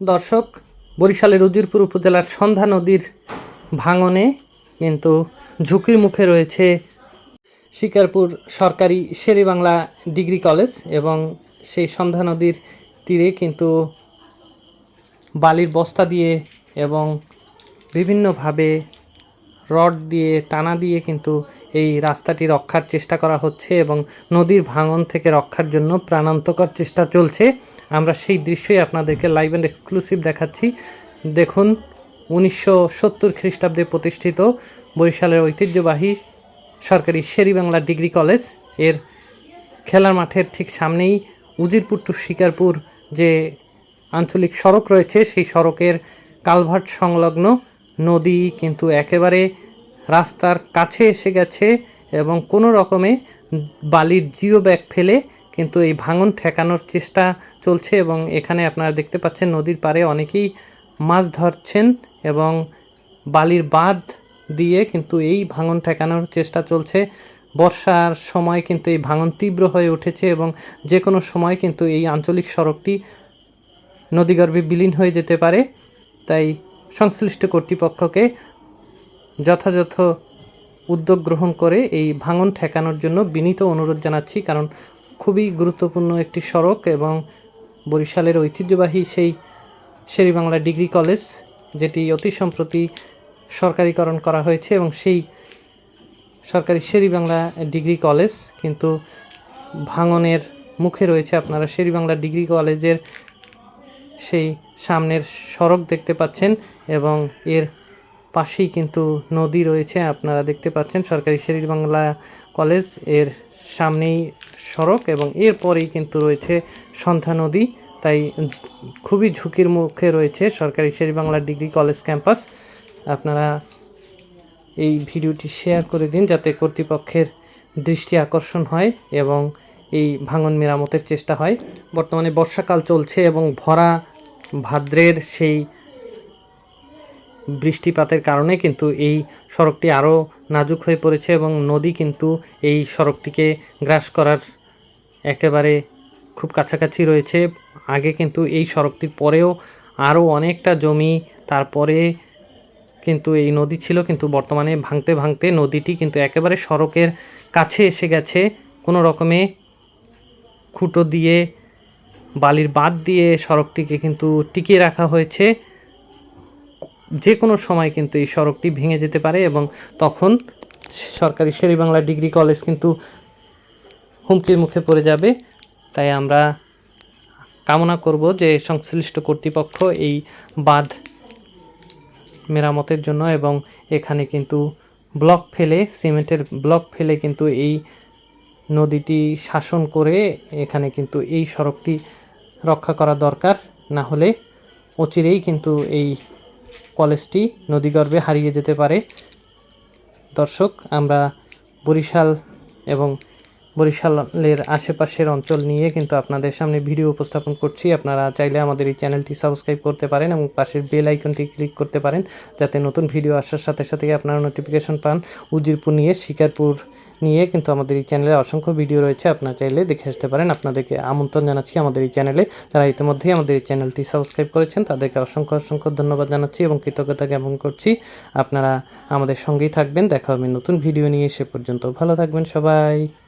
দর্শক, বরিশালের উজিরপুর উপজেলার সন্ধ্যা নদীর ভাঙনে কিন্তু ঝুঁকির মুখে রয়েছে শিকারপুর সরকারি শেরেবাংলা ডিগ্রি কলেজ এবং সেই সন্ধ্যা নদীর তীরে কিন্তু বালির বস্তা দিয়ে এবং বিভিন্নভাবে রড দিয়ে, টানা দিয়ে কিন্তু এই রাস্তাটি রক্ষার চেষ্টা করা হচ্ছে এবং নদীর ভাঙন থেকে রক্ষার জন্য প্রাণান্তকর চেষ্টা চলছে। আমরা সেই দৃশ্যই আপনাদেরকে লাইভ অ্যান্ড এক্সক্লুসিভ দেখাচ্ছি। দেখুন, উনিশশো সত্তর খ্রিস্টাব্দে প্রতিষ্ঠিত বরিশালের ঐতিহ্যবাহী সরকারি শেরিবাংলা ডিগ্রি কলেজ। এর খেলার মাঠের ঠিক সামনেই উজিরপুর টু শিকারপুর যে আঞ্চলিক সড়ক রয়েছে, সেই সড়কের কালভার্ট সংলগ্ন নদী কিন্তু একেবারে রাস্তার কাছে এসে গেছে এবং কোনো রকমে বালির জিও ব্যাগ ফেলে কিন্তু এই ভাঙন ঠেকানোর চেষ্টা চলছে এবং এখানে আপনারা দেখতে পাচ্ছেন নদীর পাড়ে অনেকেই মাছ ধরছেন এবং বালির বাঁধ দিয়ে কিন্তু এই ভাঙন ঠেকানোর চেষ্টা চলছে। বর্ষার সময় কিন্তু এই ভাঙন তীব্র হয়ে উঠেছে এবং যে কোনো সময় কিন্তু এই আঞ্চলিক সড়কটি নদীগর্ভে বিলীন হয়ে যেতে পারে। তাই সংশ্লিষ্ট কর্তৃপক্ষকে যথাযথ উদ্যোগ গ্রহণ করে এই ভাঙন ঠেকানোর জন্য বিনীত অনুরোধ জানাচ্ছি, কারণ খুবই গুরুত্বপূর্ণ একটি সড়ক এবং বরিশালের ঐতিহ্যবাহী সেই শেরিবাংলা ডিগ্রি কলেজ, যেটি অতি সম্প্রতি সরকারিকরণ করা হয়েছে এবং সেই সরকারি শেরিবাংলা ডিগ্রি কলেজ কিন্তু ভাঙনের মুখে রয়েছে। আপনারা শেরিবাংলা ডিগ্রি কলেজের সেই সামনের সড়ক দেখতে পাচ্ছেন এবং এর পাশেই কিন্তু নদী রয়েছে। আপনারা দেখতে পাচ্ছেন সরকারি শেরির বাংলা কলেজ, এর সামনেই সড়ক এবং এরপরেই কিন্তু রয়েছে সন্ধ্যা নদী। তাই খুবই ঝুঁকির মুখে রয়েছে সরকারি Sheri Bangla degree college campus. আপনারা এই ভিডিওটি শেয়ার করে দিন যাতে কর্তৃপক্ষের দৃষ্টি আকর্ষণ হয় এবং এই ভাঙন মেরামতের চেষ্টা হয়। বর্তমানে বর্ষাকাল চলছে এবং ভরা ভাদ্রের সেই বৃষ্টিপাতের কারণে কিন্তু এই সড়কটি আরও নাজুক হয়ে পড়েছে এবং নদী কিন্তু এই সড়কটিকে গ্রাস করার একেবারে খুব কাছাকাছি রয়েছে। আগে কিন্তু এই সড়কটির পরেও আরও অনেকটা জমি, তারপরে কিন্তু এই নদী ছিল, কিন্তু বর্তমানে ভাঙতে ভাঙতে নদীটি কিন্তু একেবারে সড়কের কাছে এসে গেছে। কোনো রকমে খুঁটো দিয়ে, বালির বাদ দিয়ে সড়কটিকে কিন্তু টিকিয়ে রাখা হয়েছে। যে কোনো সময় কিন্তু এই সড়কটি ভেঙে যেতে পারে এবং তখন সরকারি শেরিবাংলা ডিগ্রি কলেজ কিন্তু হুমকির মুখে পড়ে যাবে। তাই আমরা কামনা করব যে সংশ্লিষ্ট কর্তৃপক্ষ এই বাঁধ মেরামতের জন্য এবং এখানে কিন্তু ব্লক ফেলে, সিমেন্টের ব্লক ফেলে কিন্তু এই নদীটি শাসন করে এখানে কিন্তু এই সড়কটি রক্ষা করা দরকার। না হলে অচিরেই কিন্তু এই কলেজটি নদীগর্ভে হারিয়ে যেতে পারে। দর্শক আমরা বরিশাল এবং বরিশালের আশেপাশের অঞ্চল নিয়ে কিন্তু আপনাদের সামনে ভিডিও উপস্থাপন করছি। আপনারা চাইলে আমাদের এই চ্যানেলটি সাবস্ক্রাইব করতে পারেন এবং পাশের বেল আইকনটি ক্লিক করতে পারেন যাতে নতুন ভিডিও আসার সাথে সাথেই আপনারা নোটিফিকেশন পান। উজিরপুর নিয়ে, শিকারপুর নিয়ে কিন্তু আমাদের এই চ্যানেলে অসংখ্য ভিডিও রয়েছে। আপনারা চাইলে দেখে আসতে পারেন। আপনাদেরকে আমন্ত্রণ জানাচ্ছি আমাদের এই চ্যানেলে। যারা ইতিমধ্যেই আমাদের এই চ্যানেলটি সাবস্ক্রাইব করেছেন, তাদেরকে অসংখ্য অসংখ্য ধন্যবাদ জানাচ্ছি এবং কৃতজ্ঞতা জ্ঞাপন করছি। আপনারা আমাদের সঙ্গেই থাকবেন। দেখা হবে নতুন ভিডিও নিয়ে। সে পর্যন্ত ভালো থাকবেন সবাই।